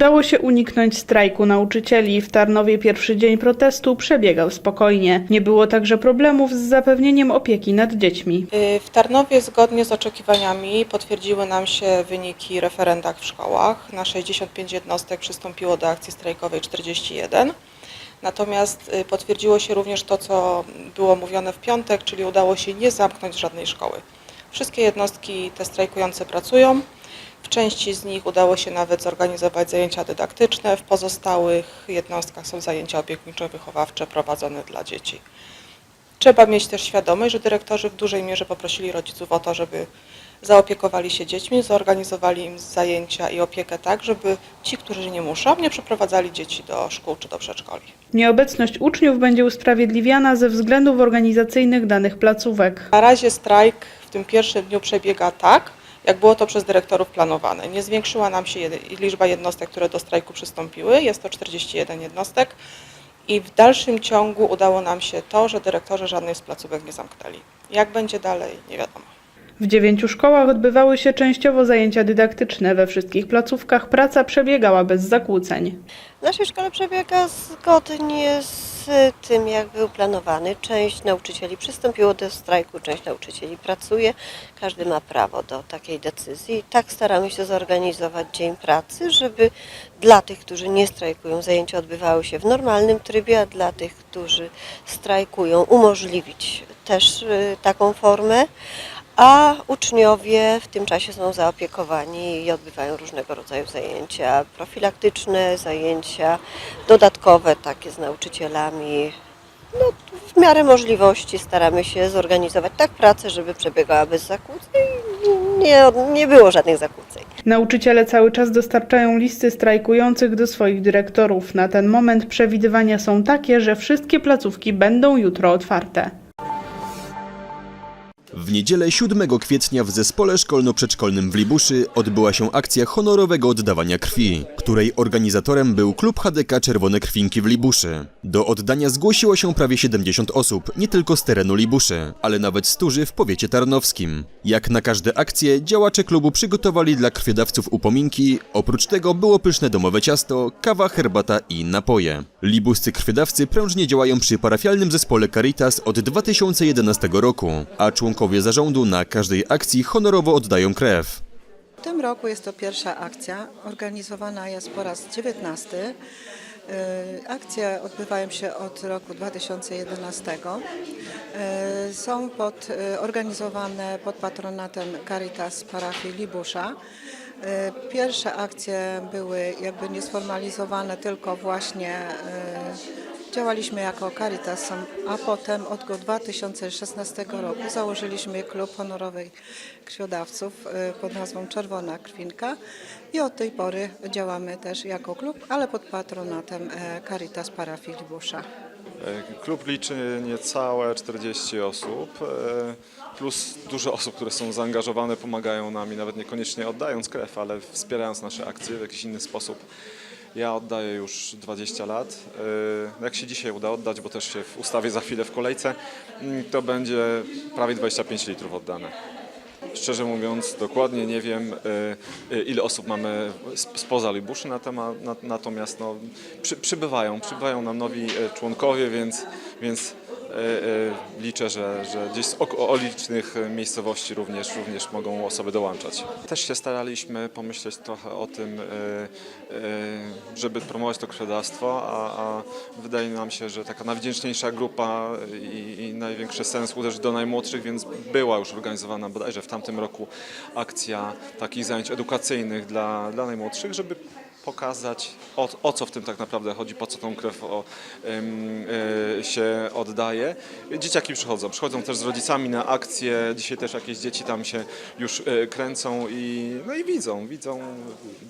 Udało się uniknąć strajku nauczycieli. W Tarnowie pierwszy dzień protestu przebiegał spokojnie. Nie było także problemów z zapewnieniem opieki nad dziećmi. Y, W Tarnowie zgodnie z oczekiwaniami potwierdziły nam się wyniki referendach w szkołach. Na 65 jednostek przystąpiło do akcji strajkowej 41. Natomiast y, potwierdziło się również to, co było mówione w piątek, czyli udało się nie zamknąć żadnej szkoły. Wszystkie jednostki te strajkujące pracują. W części z nich udało się nawet zorganizować zajęcia dydaktyczne, w pozostałych jednostkach są zajęcia opiekuńczo-wychowawcze prowadzone dla dzieci. Trzeba mieć też świadomość, że dyrektorzy w dużej mierze poprosili rodziców o to, żeby zaopiekowali się dziećmi, zorganizowali im zajęcia i opiekę tak, żeby ci, którzy nie muszą, nie przeprowadzali dzieci do szkół czy do przedszkoli. Nieobecność uczniów będzie usprawiedliwiana ze względów organizacyjnych danych placówek. Na razie strajk w tym pierwszym dniu przebiega tak, jak było to przez dyrektorów planowane. Nie zwiększyła nam się liczba jednostek, które do strajku przystąpiły, jest to 41 jednostek i w dalszym ciągu udało nam się to, że dyrektorzy żadnej z placówek nie zamknęli. Jak będzie dalej, nie wiadomo. W dziewięciu szkołach odbywały się częściowo zajęcia dydaktyczne. We wszystkich placówkach praca przebiegała bez zakłóceń. W naszej szkole przebiega zgodnie z tym, jak był planowany. Część nauczycieli przystąpiło do strajku, część nauczycieli pracuje. Każdy ma prawo do takiej decyzji. Tak staramy się zorganizować dzień pracy, żeby dla tych, którzy nie strajkują, zajęcia odbywały się w normalnym trybie, a dla tych, którzy strajkują, umożliwić też y, taką formę. A uczniowie w tym czasie są zaopiekowani i odbywają różnego rodzaju zajęcia profilaktyczne, zajęcia dodatkowe, takie z nauczycielami. No, w miarę możliwości staramy się zorganizować tak pracę, żeby przebiegała bez zakłóceń. Nie, nie było żadnych zakłóceń. Nauczyciele cały czas dostarczają listy strajkujących do swoich dyrektorów. Na ten moment przewidywania są takie, że wszystkie placówki będą jutro otwarte. W niedzielę 7 kwietnia w zespole szkolno-przedszkolnym w Libuszy odbyła się akcja honorowego oddawania krwi, której organizatorem był klub HDK Czerwone Krwinki w Libuszy. Do oddania zgłosiło się prawie 70 osób, nie tylko z terenu Libuszy, ale nawet z Turzy w powiecie tarnowskim. Jak na każde akcje, działacze klubu przygotowali dla krwiodawców upominki, oprócz tego było pyszne domowe ciasto, kawa, herbata i napoje. Libuscy krwiodawcy prężnie działają przy parafialnym zespole Caritas od 2011 roku, a członkowie zarządu na każdej akcji honorowo oddają krew. W tym roku jest to pierwsza akcja, organizowana jest po raz 19. Y, Akcje odbywają się od roku 2011. Y, Są pod, y, organizowane pod patronatem Caritas parafii Libusza. Pierwsze akcje były jakby niesformalizowane, tylko właśnie Działaliśmy jako Caritas, a potem od go 2016 roku założyliśmy klub honorowych krwiodawców y, pod nazwą Czerwona Krwinka i od tej pory działamy też jako klub, ale pod patronatem e, Caritas Parafii Libusza. Klub liczy niecałe 40 osób, e, plus dużo osób, które są zaangażowane, pomagają nam i nawet niekoniecznie oddając krew, ale wspierając nasze akcje w jakiś inny sposób. Ja oddaję już 20 lat. E, Jak się dzisiaj uda oddać, bo też się w ustawie za chwilę w kolejce, mm, to będzie prawie 25 litrów oddane. Szczerze mówiąc, dokładnie nie wiem, e, e, ile osób mamy sp- spoza Libuszy, natomiast no, przy, przybywają, przybywają nam nowi e, członkowie, więc, więc liczę, że, że gdzieś z ok- okolicznych miejscowości również, również mogą osoby dołączać. Też się staraliśmy pomyśleć trochę o tym, żeby promować to krwiodawstwo, a, a wydaje nam się, że taka najwdzięczniejsza grupa i, i największy sens uderzyć do najmłodszych, więc była już organizowana bodajże w tamtym roku akcja takich zajęć edukacyjnych dla, dla najmłodszych, żeby pokazać o, o co w tym tak naprawdę chodzi, po co tą krew o, y, się oddaje. Dzieciaki przychodzą, przychodzą też z rodzicami na akcje, dzisiaj też jakieś dzieci tam się już y, kręcą i, no i widzą, widzą,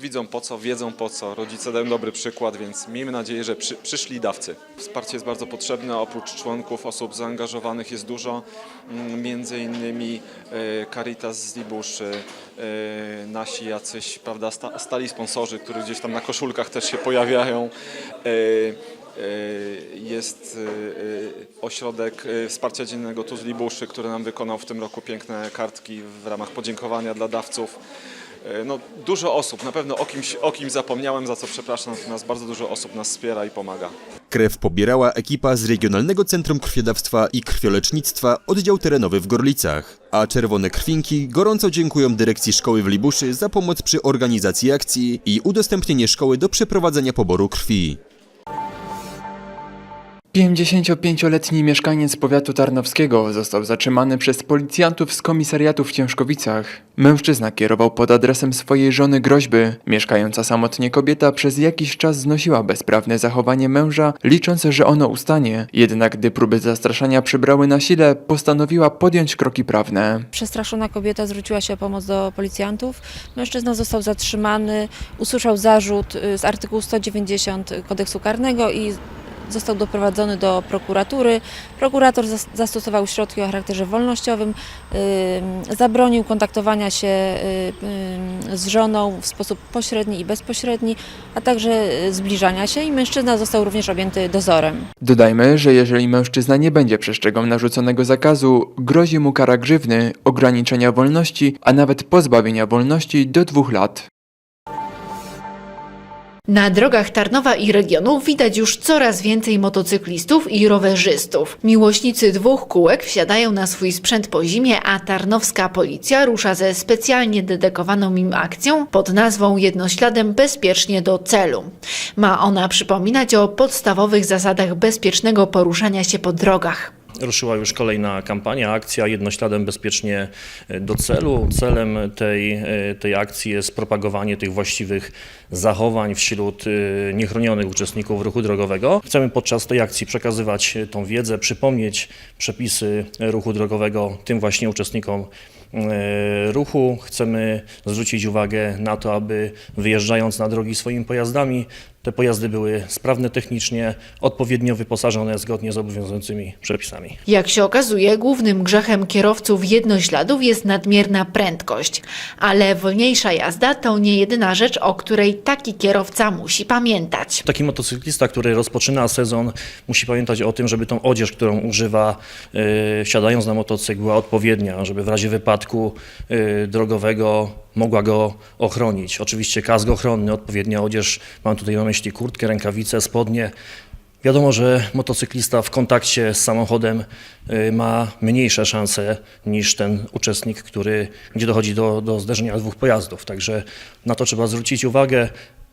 widzą po co, wiedzą po co. Rodzice dają dobry przykład, więc miejmy nadzieję, że przy, przyszli dawcy. Wsparcie jest bardzo potrzebne, oprócz członków osób zaangażowanych jest dużo, mm, między innymi y, Caritas z Libuszy, nasi jacyś prawda, sta, stali sponsorzy, którzy gdzieś tam na koszulkach też się pojawiają. Y, y, Jest ośrodek wsparcia dziennego tu z Libuszy, który nam wykonał w tym roku piękne kartki w ramach podziękowania dla dawców. E, No, dużo osób, na pewno o kimś, o zapomniałem, za co przepraszam, natomiast bardzo dużo osób nas wspiera i pomaga. Krew pobierała ekipa z Regionalnego Centrum Krwiodawstwa i Krwiolecznictwa oddział terenowy w Gorlicach, a Czerwone Krwinki gorąco dziękują dyrekcji szkoły w Libuszy za pomoc przy organizacji akcji i udostępnienie szkoły do przeprowadzenia poboru krwi. 55-letni mieszkaniec powiatu tarnowskiego został zatrzymany przez policjantów z komisariatu w Ciężkowicach. Mężczyzna kierował pod adresem swojej żony groźby. Mieszkająca samotnie kobieta przez jakiś czas znosiła bezprawne zachowanie męża, licząc, że ono ustanie. Jednak gdy próby zastraszania przybrały na sile, postanowiła podjąć kroki prawne. Przestraszona kobieta zwróciła się o pomoc do policjantów. Mężczyzna został zatrzymany, usłyszał zarzut y, z artykułu 190 kodeksu karnego i został doprowadzony do prokuratury. Prokurator zas- zastosował środki o charakterze wolnościowym, zabronił kontaktowania się z żoną w sposób pośredni i bezpośredni, a także y, zbliżania się i mężczyzna został również objęty dozorem. Dodajmy, że jeżeli mężczyzna nie będzie przestrzegał narzuconego zakazu, grozi mu kara grzywny, ograniczenia wolności, a nawet pozbawienia wolności do dwóch lat. Na drogach Tarnowa i regionu widać już coraz więcej motocyklistów i rowerzystów. Miłośnicy dwóch kółek wsiadają na swój sprzęt po zimie, a tarnowska policja rusza ze specjalnie dedykowaną im akcją pod nazwą Jednośladem bezpiecznie do celu. Ma ona przypominać o podstawowych zasadach bezpiecznego poruszania się po drogach. Ruszyła już kolejna kampania, akcja Jednośladem bezpiecznie do celu. Celem tej, e, tej akcji jest propagowanie tych właściwych zachowań wśród e, niechronionych uczestników ruchu drogowego. Chcemy podczas tej akcji przekazywać tą wiedzę, przypomnieć przepisy ruchu drogowego tym właśnie uczestnikom e, ruchu. Chcemy zwrócić uwagę na to, aby wyjeżdżając na drogi swoimi pojazdami, te pojazdy były sprawne technicznie, odpowiednio wyposażone zgodnie z obowiązującymi przepisami. Jak się okazuje, głównym grzechem kierowców jednośladów jest nadmierna prędkość, ale wolniejsza jazda to nie jedyna rzecz, o której taki kierowca musi pamiętać. Taki motocyklista, który rozpoczyna sezon, musi pamiętać o tym, żeby tą odzież, którą używa e, wsiadając na motocykl, była odpowiednia, żeby w razie wypadku e, drogowego mogła go ochronić. Oczywiście kask ochronny, odpowiednia odzież, mam tutaj na myśli kurtkę, rękawice, spodnie. Wiadomo, że motocyklista w kontakcie z samochodem y, ma mniejsze szanse niż ten uczestnik, który, gdzie dochodzi do, do zderzenia dwóch pojazdów. Także na to trzeba zwrócić uwagę.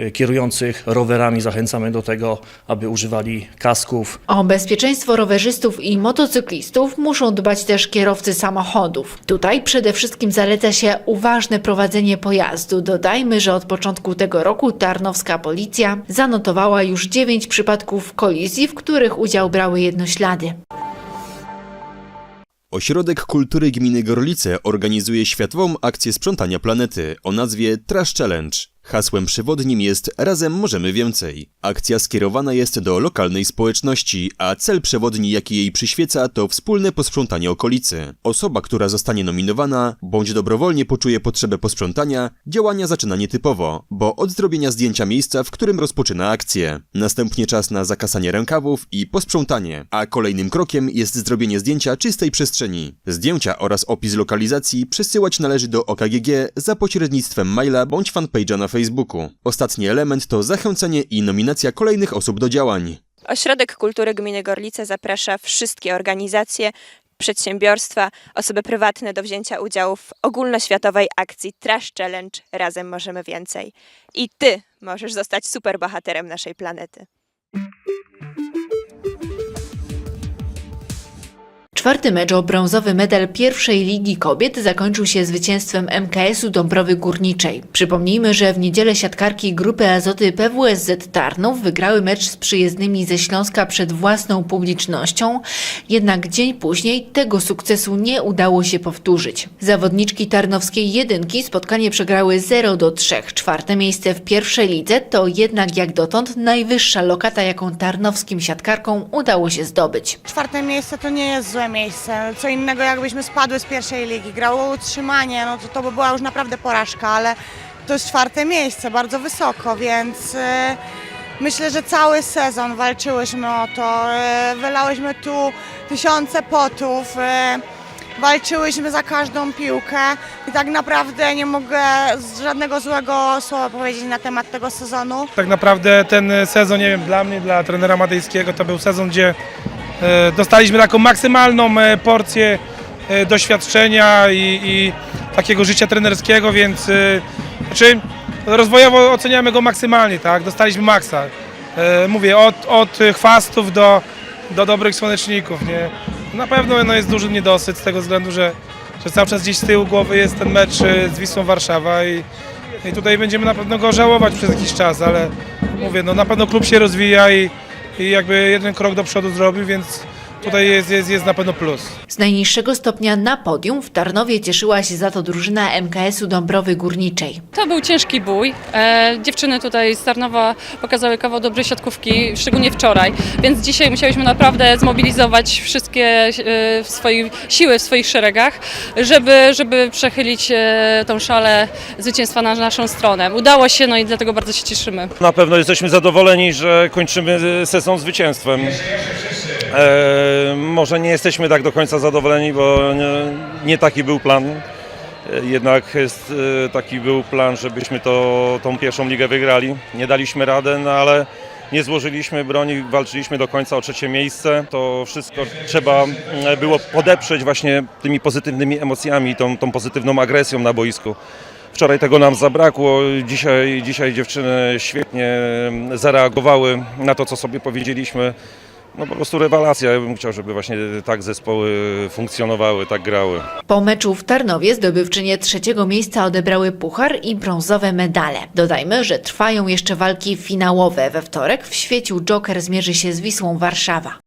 Y, Kierujących rowerami zachęcamy do tego, aby używali kasków, O bezpieczeństwo rowerzystów i motocyklistów muszą dbać też kierowcy samochodów. Tutaj przede wszystkim zaleca się uważne prowadzenie pojazdu. Dodajmy, że od początku tego roku tarnowska policja zanotowała już 9 przypadków kolizji, w których udział brały jednoślady. Ośrodek Kultury Gminy Gorlice organizuje światową akcję sprzątania planety o nazwie Trash Challenge. Hasłem przewodnim jest Razem możemy więcej. Akcja skierowana jest do lokalnej społeczności, a cel przewodni, jaki jej przyświeca, to wspólne posprzątanie okolicy. Osoba, która zostanie nominowana, bądź dobrowolnie poczuje potrzebę posprzątania, działania zaczyna nietypowo, bo od zrobienia zdjęcia miejsca, w którym rozpoczyna akcję. Następnie czas na zakasanie rękawów i posprzątanie, a kolejnym krokiem jest zrobienie zdjęcia czystej przestrzeni. Zdjęcia oraz opis lokalizacji przesyłać należy do OKGG za pośrednictwem maila bądź fanpage'a na Facebooku. Ostatni element to zachęcenie i nominacja kolejnych osób do działań. Ośrodek Kultury Gminy Gorlice zaprasza wszystkie organizacje, przedsiębiorstwa, osoby prywatne do wzięcia udziału w ogólnoświatowej akcji Trash Challenge Razem Możemy Więcej. I Ty możesz zostać superbohaterem naszej planety. Czwarty mecz o brązowy medal pierwszej Ligi Kobiet zakończył się zwycięstwem MKS-u Dąbrowy Górniczej. Przypomnijmy, że w niedzielę siatkarki grupy Azoty PWSZ Tarnów wygrały mecz z przyjezdnymi ze Śląska przed własną publicznością, jednak dzień później tego sukcesu nie udało się powtórzyć. Zawodniczki tarnowskiej jedynki spotkanie przegrały 0 do 3. Czwarte miejsce w pierwszej lidze to jednak jak dotąd najwyższa lokata, jaką tarnowskim siatkarkom udało się zdobyć. Czwarte miejsce to nie jest złe miejsce. Co innego jakbyśmy spadły z pierwszej ligi. Grało utrzymanie, no to to by była już naprawdę porażka, ale to jest czwarte miejsce, bardzo wysoko, więc e, myślę, że cały sezon walczyłyśmy o to. E, wylałyśmy tu tysiące potów. E, walczyłyśmy za każdą piłkę i tak naprawdę nie mogę żadnego złego słowa powiedzieć na temat tego sezonu. Tak naprawdę ten sezon, nie wiem, dla mnie, dla trenera Madejskiego, to był sezon, gdzie dostaliśmy taką maksymalną e, porcję e, doświadczenia i, i takiego życia trenerskiego, więc e, znaczy, rozwojowo oceniamy go maksymalnie, tak? Dostaliśmy maksa. E, Mówię, od, od chwastów do, do dobrych słoneczników, nie? Na pewno no, jest duży niedosyt z tego względu, że, że cały czas gdzieś z tyłu głowy jest ten mecz e, z Wisłą Warszawa i, i tutaj będziemy na pewno go żałować przez jakiś czas, ale mówię, no na pewno klub się rozwija i, i jakby jeden krok do przodu zrobił, więc tutaj jest, jest, jest na pewno plus. Z najniższego stopnia na podium w Tarnowie cieszyła się za to drużyna MKS-u Dąbrowy Górniczej. To był ciężki bój. E, dziewczyny tutaj z Tarnowa pokazały kawał dobrej siatkówki, szczególnie wczoraj, więc dzisiaj musiałyśmy naprawdę zmobilizować wszystkie e, swoje siły w swoich szeregach, żeby, żeby przechylić e, tą szalę zwycięstwa na naszą stronę. Udało się, no i dlatego bardzo się cieszymy. Na pewno jesteśmy zadowoleni, że kończymy sezon zwycięstwem. E, może nie jesteśmy tak do końca zadowoleni, bo nie, nie taki był plan. E, Jednak jest, e, taki był plan, żebyśmy to, tą pierwszą ligę wygrali. Nie daliśmy rady, no ale nie złożyliśmy broni, walczyliśmy do końca o trzecie miejsce. To wszystko trzeba e, było podeprzeć właśnie tymi pozytywnymi emocjami, tą, tą pozytywną agresją na boisku. Wczoraj tego nam zabrakło, dzisiaj, dzisiaj dziewczyny świetnie zareagowały na to, co sobie powiedzieliśmy. No po prostu rewelacja. Ja bym chciał, żeby właśnie tak zespoły funkcjonowały, tak grały. Po meczu w Tarnowie zdobywczynie trzeciego miejsca odebrały puchar i brązowe medale. Dodajmy, że trwają jeszcze walki finałowe. We wtorek w świeciu Joker zmierzy się z Wisłą Warszawa.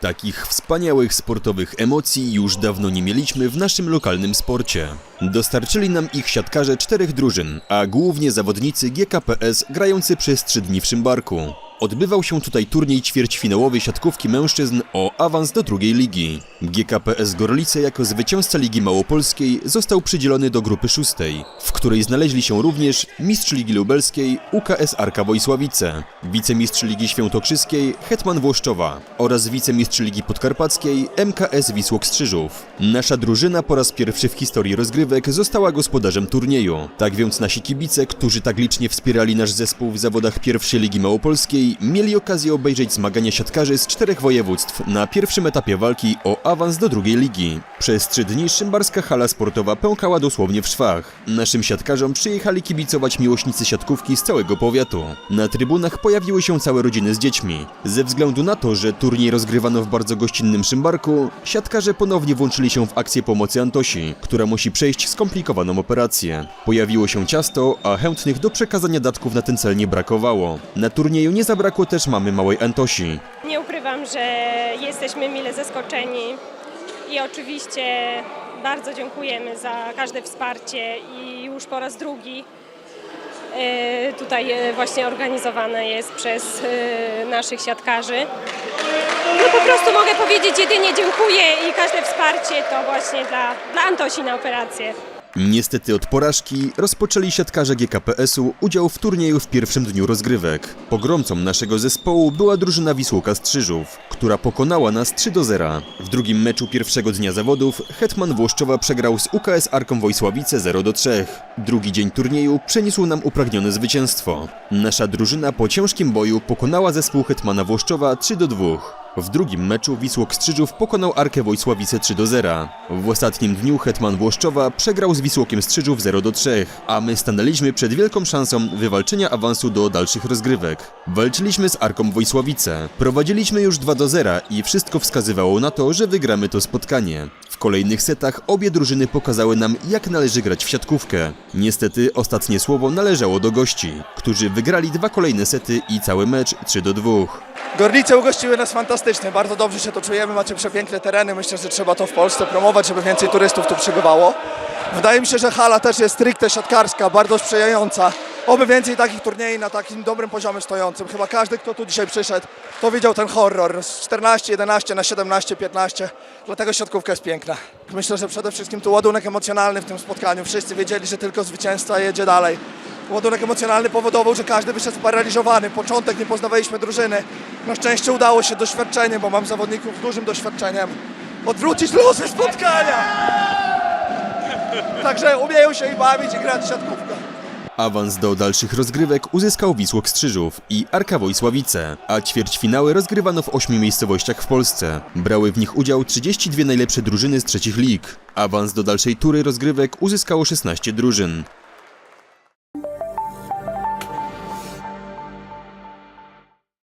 Takich wspaniałych sportowych emocji już dawno nie mieliśmy w naszym lokalnym sporcie. Dostarczyli nam ich siatkarze czterech drużyn, a głównie zawodnicy GKPS grający przez trzy dni w Szymbarku. Odbywał się tutaj turniej ćwierćfinałowy siatkówki mężczyzn o awans do drugiej ligi. GKPS Gorlice jako zwycięzca Ligi Małopolskiej został przydzielony do grupy szóstej, w której znaleźli się również mistrz Ligi Lubelskiej UKS Arka Wojsławice, wicemistrz Ligi Świętokrzyskiej Hetman Włoszczowa oraz wicemistrz Ligi Podkarpackiej MKS Wisłok Strzyżów. Nasza drużyna po raz pierwszy w historii rozgrywek została gospodarzem turnieju. Tak więc nasi kibice, którzy tak licznie wspierali nasz zespół w zawodach pierwszej Ligi Małopolskiej, mieli okazję obejrzeć zmagania siatkarzy z czterech województw na pierwszym etapie walki o awans do drugiej ligi. Przez trzy dni szymbarska hala sportowa pękała dosłownie w szwach. Naszym siatkarzom przyjechali kibicować miłośnicy siatkówki z całego powiatu. Na trybunach pojawiły się całe rodziny z dziećmi. Ze względu na to, że turniej rozgrywano w bardzo gościnnym Szymbarku, siatkarze ponownie włączyli się w akcję pomocy Antosi, która musi przejść skomplikowaną operację. Pojawiło się ciasto, a chętnych do przekazania datków na ten cel nie brakowało. Na turnieju nie zabrakło też mamy małej Antosi. Nie ukrywam, że jesteśmy mile zaskoczeni i oczywiście bardzo dziękujemy za każde wsparcie i już po raz drugi e, tutaj e, właśnie organizowane jest przez e, naszych siatkarzy. No po prostu mogę powiedzieć jedynie dziękuję i każde wsparcie to właśnie dla, dla Antosi na operację. Niestety od porażki rozpoczęli siatkarze GKPS-u udział w turnieju w pierwszym dniu rozgrywek. Pogromcą naszego zespołu była drużyna Wisłoka Strzyżów, która pokonała nas 3 do 0. W drugim meczu pierwszego dnia zawodów Hetman Włoszczowa przegrał z UKS Arką Wojsławice 0 do 3. Drugi dzień turnieju przyniósł nam upragnione zwycięstwo. Nasza drużyna po ciężkim boju pokonała zespół Hetmana Włoszczowa 3 do 2. W drugim meczu Wisłok Strzyżów pokonał Arkę Wojsławice 3 do 0. W ostatnim dniu Hetman Włoszczowa przegrał z Wisłokiem Strzyżów 0 do 3, a my stanęliśmy przed wielką szansą wywalczenia awansu do dalszych rozgrywek. Walczyliśmy z Arką Wojsławice. Prowadziliśmy już 2 do 0 i wszystko wskazywało na to, że wygramy to spotkanie. W kolejnych setach obie drużyny pokazały nam, jak należy grać w siatkówkę. Niestety ostatnie słowo należało do gości, którzy wygrali dwa kolejne sety i cały mecz 3 do 2. Gorlice ugościły nas fantastycznie, bardzo dobrze się to czujemy, macie przepiękne tereny, myślę, że trzeba to w Polsce promować, żeby więcej turystów tu przybywało. Wydaje mi się, że hala też jest stricte siatkarska, bardzo sprzyjająca. Oby więcej takich turniej na takim dobrym poziomie stojącym. Chyba każdy, kto tu dzisiaj przyszedł, to widział ten horror z 14, 11 na 17, 15. Dlatego siatkówka jest piękna. Myślę, że przede wszystkim tu ładunek emocjonalny w tym spotkaniu. Wszyscy wiedzieli, że tylko zwycięstwa jedzie dalej. Ładunek emocjonalny powodował, że każdy wyszedł sparaliżowany. Początek nie poznawaliśmy drużyny. Na szczęście udało się doświadczenie, bo mam zawodników z dużym doświadczeniem. odwrócić losy spotkania. Także umieją się i bawić i grać w siatkówkę. Awans do dalszych rozgrywek uzyskał Wisłok Strzyżów i Arka Wojsławice, a ćwierćfinały rozgrywano w ośmiu miejscowościach w Polsce. Brały w nich udział 32 najlepsze drużyny z trzecich lig. Awans do dalszej tury rozgrywek uzyskało 16 drużyn.